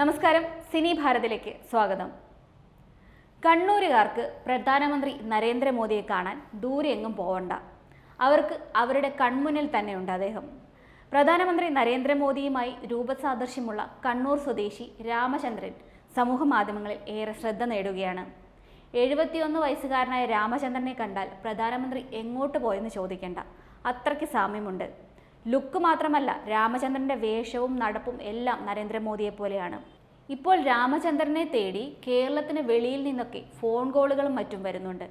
നമസ്കാരം സിനി ഭാരതിലേക്ക് സ്വാഗതം. കണ്ണൂരുകാർക്ക് പ്രധാനമന്ത്രി നരേന്ദ്രമോദിയെ കാണാൻ ദൂരെ എങ്ങും പോവണ്ട. അവർക്ക് അവരുടെ കൺമുന്നിൽ തന്നെയുണ്ട് അദ്ദേഹം. പ്രധാനമന്ത്രി നരേന്ദ്രമോദിയുമായി രൂപസാദൃശ്യമുള്ള കണ്ണൂർ സ്വദേശി രാമചന്ദ്രൻ സമൂഹ മാധ്യമങ്ങളിൽ ഏറെ ശ്രദ്ധ നേടുകയാണ്. എഴുപത്തിയൊന്ന് വയസ്സുകാരനായ രാമചന്ദ്രനെ കണ്ടാൽ പ്രധാനമന്ത്രി എങ്ങോട്ട് പോയെന്ന് ചോദിക്കേണ്ട. അത്രയ്ക്ക് സാമ്യമുണ്ട്. ലുക്ക് മാത്രമല്ല രാമചന്ദ്രന്റെ വേഷവും നടപ്പും എല്ലാം നരേന്ദ്രമോദിയെ പോലെയാണ്. ഇപ്പോൾ രാമചന്ദ്രനെ തേടി കേരളത്തിന് വെളിയിൽ നിന്നൊക്കെ ഫോൺ കോളുകളും മറ്റും വരുന്നുണ്ട്.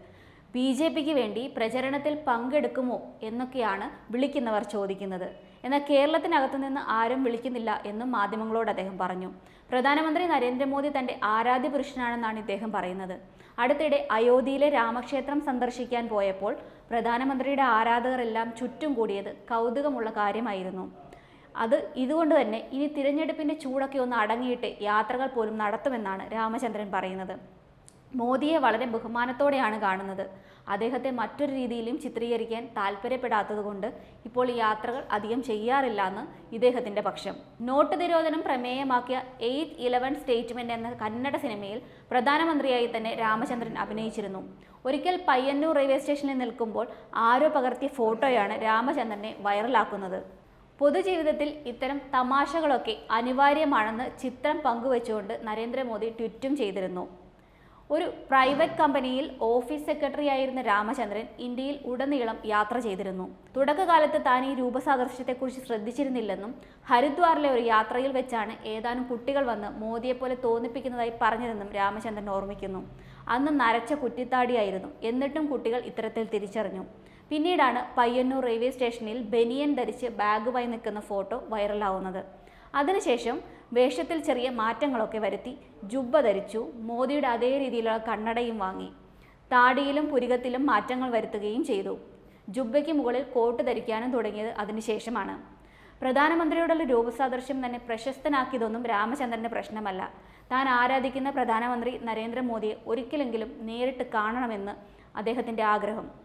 ബി ജെ പിക്ക് വേണ്ടി പ്രചരണത്തിൽ പങ്കെടുക്കുമോ എന്നൊക്കെയാണ് വിളിക്കുന്നവർ ചോദിക്കുന്നത്. എന്നാൽ കേരളത്തിനകത്തു നിന്ന് ആരും വിളിക്കുന്നില്ല എന്നും മാധ്യമങ്ങളോട് അദ്ദേഹം പറഞ്ഞു. പ്രധാനമന്ത്രി നരേന്ദ്രമോദി തന്റെ ആരാധ്യ പുരുഷനാണെന്നാണ് ഇദ്ദേഹം പറയുന്നത്. അടുത്തിടെ അയോധ്യയിലെ രാമക്ഷേത്രം സന്ദർശിക്കാൻ പോയപ്പോൾ പ്രധാനമന്ത്രിയുടെ ആരാധകരെല്ലാം ചുറ്റും കൂടിയത് കൗതുകമുള്ള കാര്യമായിരുന്നു. അത് ഇതുകൊണ്ട് തന്നെ ഇനി തിരഞ്ഞെടുപ്പിന്റെ ചൂടൊക്കെ ഒന്ന് അടങ്ങിയിട്ട് യാത്രകൾ പോലും നടത്തുമെന്നാണ് രാമചന്ദ്രൻ പറയുന്നത്. മോദിയെ വളരെ ബഹുമാനത്തോടെയാണ് കാണുന്നത്. അദ്ദേഹത്തെ മറ്റൊരു രീതിയിലും ചിത്രീകരിക്കാൻ താല്പര്യപ്പെടാത്തതുകൊണ്ട് ഇപ്പോൾ ഈ യാത്രകൾ അധികം ചെയ്യാറില്ല എന്ന് ഇദ്ദേഹത്തിന്റെ പക്ഷം. നോട്ട് നിരോധനം പ്രമേയമാക്കിയ എയ്റ്റ് ഇലവൻ സ്റ്റേറ്റ്മെന്റ് എന്ന കന്നഡ സിനിമയിൽ പ്രധാനമന്ത്രിയായി തന്നെ രാമചന്ദ്രൻ അഭിനയിച്ചിരുന്നു. ഒരിക്കൽ പയ്യന്നൂർ റെയിൽവേ സ്റ്റേഷനിൽ നിൽക്കുമ്പോൾ ആരോ പകർത്തിയ ഫോട്ടോയാണ് രാമചന്ദ്രനെ വൈറലാക്കുന്നത്. പൊതുജീവിതത്തിൽ ഇത്തരം തമാശകളൊക്കെ അനിവാര്യമാണെന്ന് ചിത്രം പങ്കുവച്ചുകൊണ്ട് നരേന്ദ്രമോദി ട്വിറ്റും ചെയ്തിരുന്നു. ഒരു പ്രൈവറ്റ് കമ്പനിയിൽ ഓഫീസ് സെക്രട്ടറി ആയിരുന്ന രാമചന്ദ്രൻ ഇന്ത്യയിൽ ഉടനീളം യാത്ര ചെയ്തിരുന്നു. തുടക്കകാലത്ത് താൻ ഈ രൂപസാദൃശ്യത്തെക്കുറിച്ച് ശ്രദ്ധിച്ചിരുന്നില്ലെന്നും ഹരിദ്വാറിലെ ഒരു യാത്രയിൽ വെച്ചാണ് ഏതാനും കുട്ടികൾ വന്ന് മോദിയെപ്പോലെ തോന്നിപ്പിക്കുന്നതായി പറഞ്ഞതെന്നും രാമചന്ദ്രൻ ഓർമ്മിക്കുന്നു. അന്ന് നരച്ച കുറ്റിത്താടിയായിരുന്നു. എന്നിട്ടും കുട്ടികൾ ഇത്തരത്തിൽ തിരിച്ചറിഞ്ഞു. പിന്നീടാണ് പയ്യന്നൂർ റെയിൽവേ സ്റ്റേഷനിൽ ബനിയൻ ധരിച്ച് ബാഗുമായി നിൽക്കുന്ന ഫോട്ടോ വൈറലാവുന്നത് അതിനുശേഷം വേഷത്തിൽ ചെറിയ മാറ്റങ്ങളൊക്കെ വരുത്തി ജുബ്ബ ധരിച്ചു. മോദിയുടെ അതേ രീതിയിലുള്ള കണ്ണടയും വാങ്ങി. താടിയിലും പുരികത്തിലും മാറ്റങ്ങൾ വരുത്തുകയും ചെയ്തു. ജുബ്ബയ്ക്ക് മുകളിൽ കോട്ട് ധരിക്കാനും തുടങ്ങിയത് അതിനുശേഷമാണ്. പ്രധാനമന്ത്രിയോടുള്ള രൂപസാദൃശ്യം തന്നെ പ്രശസ്തനാക്കിയതൊന്നും രാമചന്ദ്രന്റെ പ്രശ്നമല്ല. താൻ ആരാധിക്കുന്ന പ്രധാനമന്ത്രി നരേന്ദ്രമോദിയെ ഒരിക്കലെങ്കിലും നേരിട്ട് കാണണമെന്ന് അദ്ദേഹത്തിന്റെ ആഗ്രഹം.